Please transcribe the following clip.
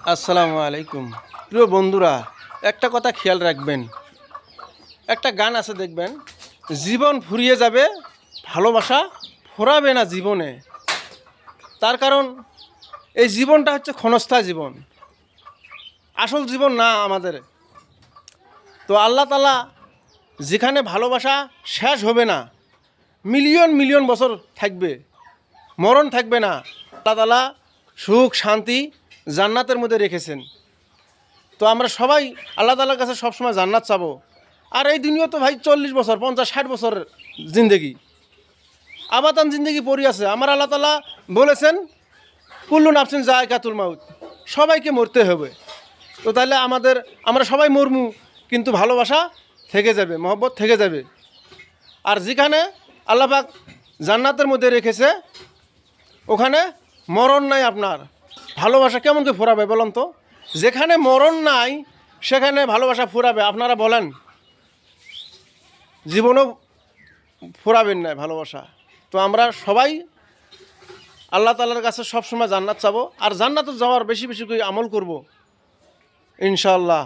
আসসালামু আলাইকুম। প্রিয় বন্ধুরা, একটা কথা খেয়াল রাখবেন। একটা গান আছে দেখবেন, জীবন ফুরিয়ে যাবে, ভালোবাসা ফুরাবে না জীবনে। তার কারণ, এই জীবনটা হচ্ছে ক্ষণস্থায়ী জীবন। আসল জীবন না আমাদের। তো আল্লাহ তালা যেখানে ভালোবাসা শেষ হবে না, মিলিয়ন মিলিয়ন বছর থাকবে, মরণ থাকবে না, আল্লাহ তালা সুখ, শান্তি জান্নাতের মধ্যে রেখেছেন। তো আমরা সবাই আল্লাহ তালার কাছে সবসময় জান্নাত চাবো। আর এই দুনিয়া তো ভাই চল্লিশ বছর, পঞ্চাশ, ষাট বছর জিন্দেগি। আবাতান জিন্দেগি পড়ি আছে। আমার আল্লাহ তালা বলেছেন, কুল্লু নাফসিন জায়গাতুল মাউত। সবাইকে মরতে হবে। তো তাহলে আমাদের, আমরা সবাই মরমু, কিন্তু ভালোবাসা থেকে যাবে, মহব্বত থেকে যাবে। আর যেখানে আল্লাপাক জান্নাতের মধ্যে রেখেছে, ওখানে মরণ নাই আপনার। ভালোবাসা কেমন করে ফোরাবে বলুন তো? যেখানে মরণ নাই, সেখানে ভালোবাসা ফোরাবে। আপনারা বলেন, জীবনও ফোরাবেন না ভালোবাসা। তো আমরা সবাই আল্লাহ তালার কাছে সবসময় জান্নাত চাবো। আর জান্নাতে যাওয়ার বেশি বেশি করে আমল করব ইনশাল্লাহ